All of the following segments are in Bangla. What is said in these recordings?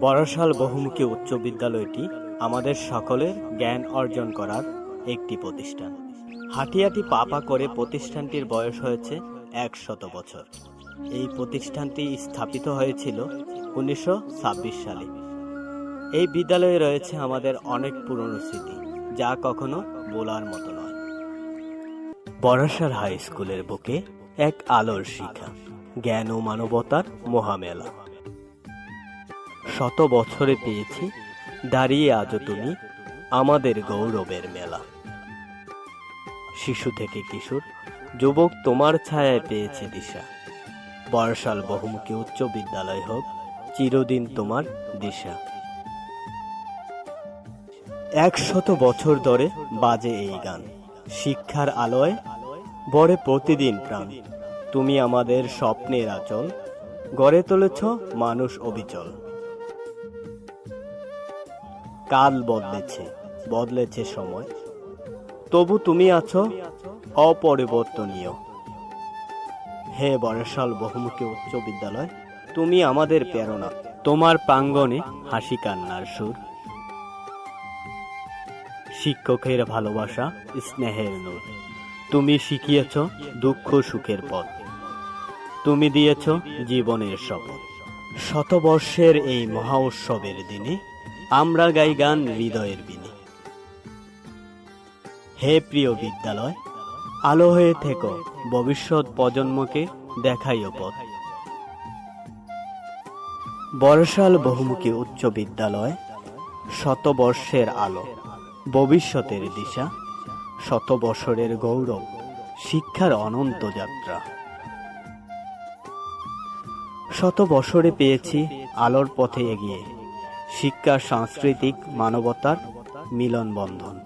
বড়শাল বহুমুখী উচ্চ বিদ্যালয়টি আমাদের সকলের জ্ঞান অর্জন করার একটি প্রতিষ্ঠান। হাটিয়াটি পাপা করে প্রতিষ্ঠানটির বয়স হয়েছে একশত বছর। এই প্রতিষ্ঠানটি স্থাপিত হয়েছিল উনিশশো ছাব্বিশ সালে। এই বিদ্যালয়ে রয়েছে আমাদের অনেক পুরনো স্মৃতি, যা কখনো বলার মতো নয়। বরাসার হাই স্কুলের বুকে এক আলোর শিখা, জ্ঞান ও মানবতার মহামেলা। শত বছরে পেয়েছি। দাঁড়িয়ে আজও তুমি আমাদের গৌরবের মেলা। শিশু থেকে কিশোর, যুবক তোমার ছায়ায় পেয়েছে দিশা। বর্ষাল বহুমুখী উচ্চ বিদ্যালয় হোক, চিরদিন তোমার দিশা। একশত বছর ধরে বাজে এই গান। শিক্ষার আলোয় বড়ে প্রতিদিন প্রাণ। তুমি আমাদের স্বপ্নের আচল, গড়ে তুলেছ মানুষ অবিচল। কাল বদলেছে বদলেছে সময়। তবু তুমি আছো অপরিবর্তনীয়। হে বরসাল বহুমুখী উচ্চ বিদ্যালয়, তুমি আমাদের প্রেরণা। তোমার প্রাঙ্গণে হাসি কান্নার সুর। শিক্ষকের ভালোবাসা স্নেহের নূর। তুমি শিখিয়েছ দুঃখ সুখের পথ। তুমি দিয়েছ জীবনের শপথ। শতবর্ষের এই মহা উৎসবের দিনে আমরা গাই গান হৃদয়ের বিনে। হে প্রিয় বিদ্যালয়, আলো হয়ে থেকো, ভবিষ্যৎ প্রজন্মকে দেখাইও পথ। বর্ষাল বহুমুখী উচ্চ বিদ্যালয়, শতবর্ষের আলো, ভবিষ্যতের দিশা শত বছরের গৌরব, শিক্ষার অনন্ত যাত্রা। শত বছরে পেয়েছি আলোর পথে এগিয়ে শিক্ষা, সাংস্কৃতিক মানবতার মিলন বন্ধন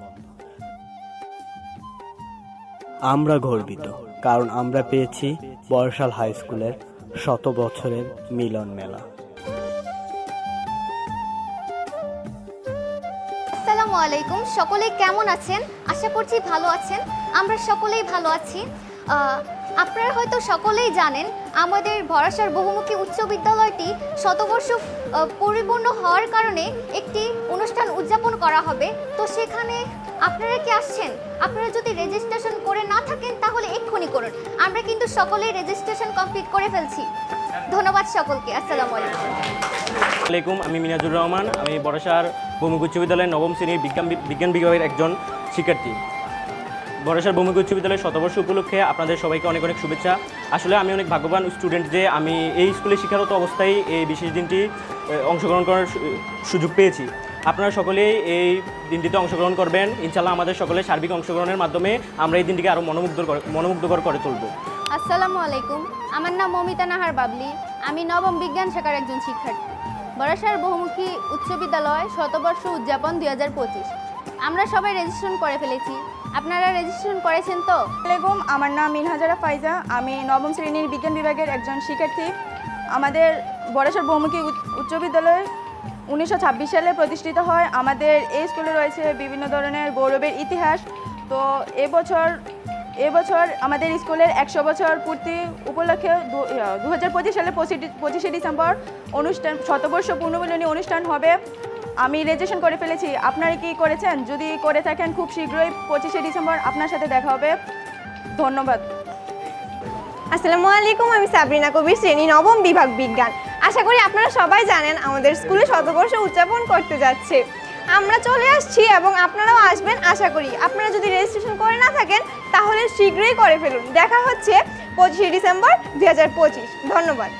আমরা গর্বিত, কারণ আমরা পেয়েছি বর্ষাল হাই স্কুলের শত বছরের মিলন মেলা। আসসালামু আলাইকুম, সকলেই কেমন আছেন? আশা করছি ভালো আছেন। আমরা সকলেই ভালো আছি। আপনারা হয়তো সকলেই জানেন আমাদের ভরাসার বহুমুখী উচ্চ বিদ্যালয়টি শতবর্ষ পরিপূর্ণ হওয়ার কারণে একটি অনুষ্ঠান উদযাপন করা হবে। তো সেখানে আপনারা কি আসছেন? আপনারা যদি রেজিস্ট্রেশন করে না থাকেন, তাহলে এক্ষুনি করুন। আমরা কিন্তু সকলেই রেজিস্ট্রেশন কমপ্লিট করে ফেলছি। ধন্যবাদ সকলকে। আসসালামু আলাইকুম। আলাইকুম, আমি মিনাজুর রহমান। আমি বড়সার ভৌমিক উচ্চ বিদ্যালয়ের নবম শ্রেণির বিজ্ঞান বিজ্ঞান বিভাগের একজন শিক্ষার্থী। বড়সার ভৌমিক উচ্চ বিদ্যালয়ের শতবর্ষ উপলক্ষে আপনাদের সবাইকে অনেক অনেক শুভেচ্ছা। আসলে আমি অনেক ভাগ্যবান স্টুডেন্ট যে আমি এই স্কুলে শিক্ষারত অবস্থায় এই বিশেষ দিনটি অংশগ্রহণ করার সুযোগ পেয়েছি। আপনারা সকলেই এই দিনটিতে অংশগ্রহণ করবেন। ইনশাল্লাহ আমাদের সকলের সার্বিক অংশগ্রহণের মাধ্যমে আমরা এই দিনটিকে আরও মনোমুগ্ধ মনোমুগ্ধকর করে তুলব। আসসালামু আলাইকুম। আমার নাম মমিতা নাহার বাবলি। আমি নবম বিজ্ঞান শাখার একজন শিক্ষার্থী। বরাসার বহুমুখী উচ্চ বিদ্যালয় শতবর্ষ উদযাপন দুই হাজার পঁচিশ। আমরা সবাই রেজিস্ট্রেশন করে ফেলেছি। আপনারা রেজিস্ট্রেশন করেছেন তো? আলাইকুম, আমার নাম মিনহাজারা ফাইজা। আমি নবম শ্রেণির বিজ্ঞান বিভাগের একজন শিক্ষার্থী। আমাদের বড়েশ্বর বহুমুখী উচ্চ- উচ্চ বিদ্যালয় উনিশশো ছাব্বিশ সালে প্রতিষ্ঠিত হয়। আমাদের এই স্কুলে রয়েছে বিভিন্ন ধরনের গৌরবের ইতিহাস। তো এবছর এবছর আমাদের স্কুলের একশো বছর পূর্তি উপলক্ষে দু হাজার পঁচিশ সালে পঁচিশে ডিসেম্বর অনুষ্ঠান, শতবর্ষ পূর্ণমিলনী অনুষ্ঠান হবে। আমি রেজিস্ট্রেশন করে ফেলেছি। আপনারা কি করেছেন? যদি করে থাকেন খুব শীঘ্রই পঁচিশে ডিসেম্বর আপনার সাথে দেখা হবে। ধন্যবাদ। আসসালামু আলাইকুম, আমি সাবরিনা কবির, শ্রেণি নবম বিভাগ বিজ্ঞান। আশা করি আপনারা সবাই জানেন, আমাদের স্কুলে শতবর্ষ উদযাপন করতে যাচ্ছে। আমরা চলে আসছি এবং আপনারাও আসবেন, আশা করি। আপনারা যদি রেজিস্ট্রেশন করে না থাকেন, তাহলে শীঘ্রই করে ফেলুন। দেখা হচ্ছে পঁচিশে ডিসেম্বর দু হাজার পঁচিশ। ধন্যবাদ।